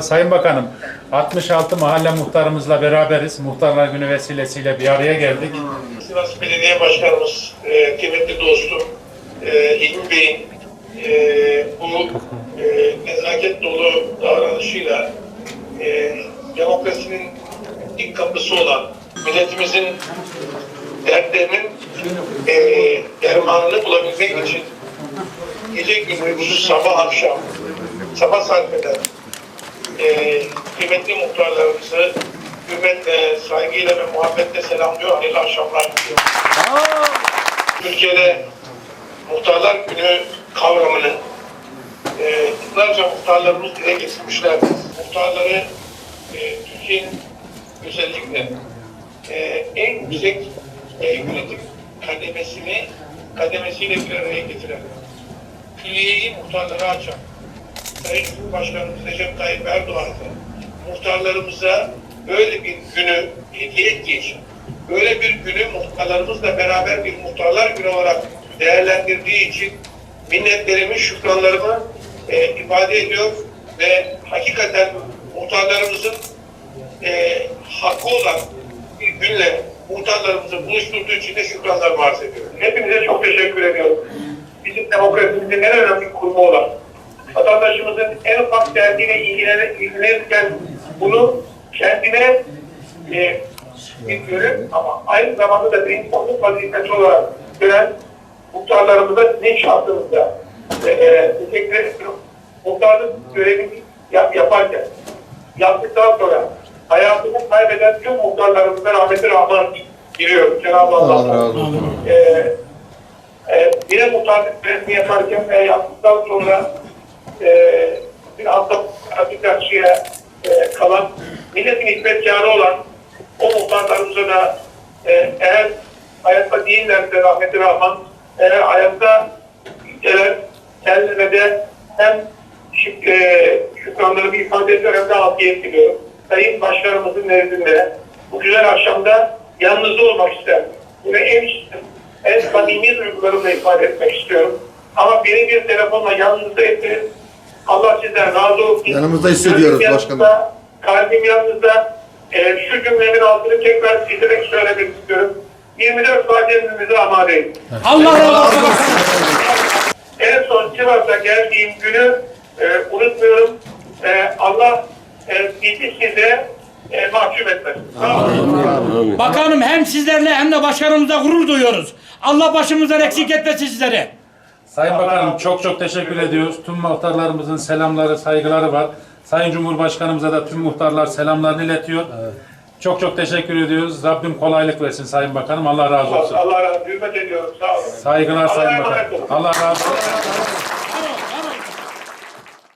Sayın Bakanım, 66 mahalle muhtarımızla beraberiz. Muhtarlar Günü vesilesiyle bir araya geldik. Sivas Belediye Başkanımız, e, kıymetli dostum e, Hilmi Bey'in e, bu e, nezaket dolu davranışıyla e, demokrasinin ilk kapısı olan milletimizin dertlerinin e, dermanını bulabilmek için gece gündüz sabah akşam sabah sarf e, kıymetli muhtarlarımızı hürmetle, saygıyla ve muhabbetle selamlıyor. Hayırlı akşamlar diliyorum. Türkiye'de Muhtarlar Günü kavramını e, yıllarca muhtarlarımız dile getirmişlerdir. Muhtarları e, Türkiye'nin özellikle e, en yüksek e, yönetim kademesini kademesiyle bir araya getiren, külliyeyi muhtarlara açan, Sayın Cumhurbaşkanımız Recep Tayyip Erdoğan'ın muhtarlarımıza böyle bir günü hediye ettiği böyle bir günü muhtarlarımızla beraber bir muhtarlar günü olarak değerlendirdiği için minnetlerimi, şükranlarımı e, ifade ediyor ve hakikaten muhtarlarımızın e, hakkı olan bir günle muhtarlarımızı buluşturduğu için de şükranlarımı arz ediyorum. Hepinize çok teşekkür ediyorum. Bizim demokrasimizin en önemli kurumu olan vatandaşımızın en ufak derdiyle ilgilenir, ilgilenirken bunu kendine e, görev ama aynı zamanda da bir insanlık vazifesi olarak gören muhtarlarımıza sizin şahsınızda e, e, teşekkür ediyorum. Muhtarlık görevini yap, yaparken yaptıktan sonra hayatını kaybeden tüm muhtarlarımıza rahmeti rahman diliyorum. Cenab-ı Allah'tan. Ee, e, yine muhtarlık görevini yaparken ve yaptıktan sonra e, bir hafta bir karşıya e, kalan milletin hizmetkarı olan o muhtarlarımıza da e, eğer hayatta değillerse rahmeti rahman eğer hayatta gelen kendine de hem şük, e, şükranlarımı ifade ediyor hem de afiyet diliyorum. Sayın Başkanımızın nezdinde bu güzel akşamda yanınızda olmak isterim. Bunu en, en samimi duygularımla ifade etmek istiyorum. Ama beni bir telefonla yanınızda ettiniz. Allah sizden razı olsun. Yanımızda hissediyoruz Gönlüm başkanım. yanınızda, Kalbim yanınızda. E, şu cümlemin altını tekrar çizerek söylemek istiyorum. 24 saat emrimize amadeyiz. Allah razı olsun. En son Sivas'a geldiğim günü e, unutmuyorum. E, Allah e, bizi size e, mahcup etmesin. Bakanım hem sizlerle hem de başkanımıza gurur duyuyoruz. Allah başımızdan eksik etmesin sizleri. Sayın Bakanım çok çok teşekkür ediyoruz. Tüm muhtarlarımızın selamları, saygıları var. Sayın Cumhurbaşkanımıza da tüm muhtarlar selamlarını iletiyor. Çok çok teşekkür ediyoruz. Rabbim kolaylık versin Sayın Bakanım. Allah razı olsun. Allah razı hürmet ediyorum. Sağ olun. Saygılar Allah'a Sayın Bakanım. Allah razı olsun.